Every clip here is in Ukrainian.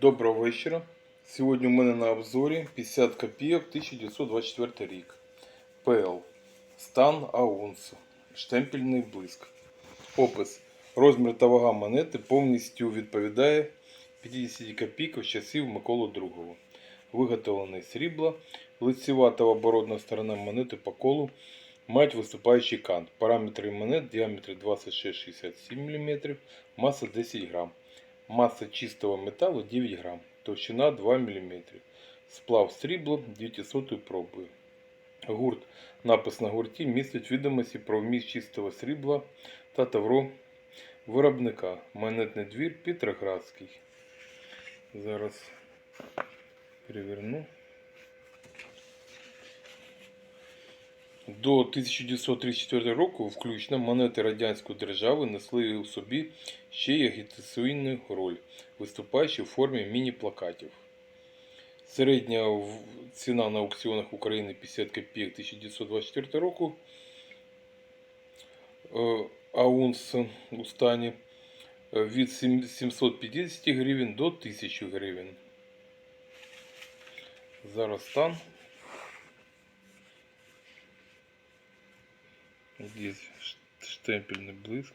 Доброго вечора. Сьогодні у мене на обзорі 50 копійок 1924 рік. ПЛ. Стан Аунс. Штемпельний блиск. Опис. Розмір та вага монети повністю відповідає 50 копійкам часів Миколи II. Виготовлений срібла. Лицева та оборотна сторона монети по колу мають виступаючий кант. Параметри монет діаметр 26-67 мм, маса 10 грам. Масса чистого металла 9 грамм, товщина 2 мм. Сплав срібла 900 пробою. Гурт. Напис на гурті містить відомості про вміст чистого срібла та тавро виробника. Монетний двір Петроградський. Зараз переверну. До 1934 року включно монети Радянської держави несли у собі ще й агітаційну роль, виступаючи в формі міні-плакатів. Середня ціна на аукціонах України 50 копійок 1924 року. Е, Аунс у стані е, від 750 гривень до 1000 гривень. Зараз стан. Здесь ш- штемпельный блиск.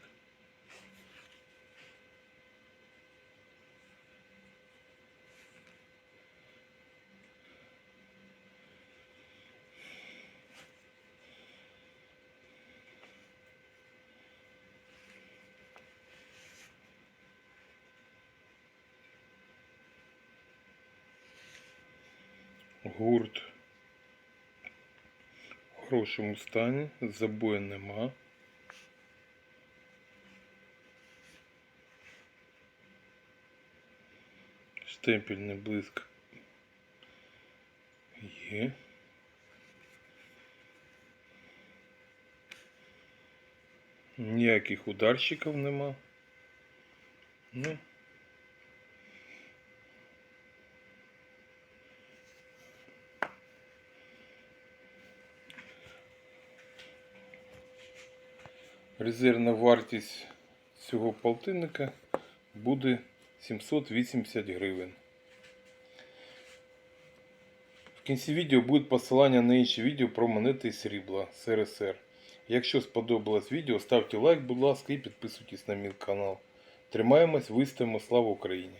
Гурт в хорошому стані, забою нема. Штемпельний блиск є. Ніяких ударщиків нема. Ну, резервна вартість цього полтинника буде 780 гривень. В кінці відео буде посилання на інші відео про монети срібла СРСР. Якщо сподобалось відео, ставте лайк, будь ласка, і підписуйтесь на мій канал. Тримаємось, виставимо, слава Україні!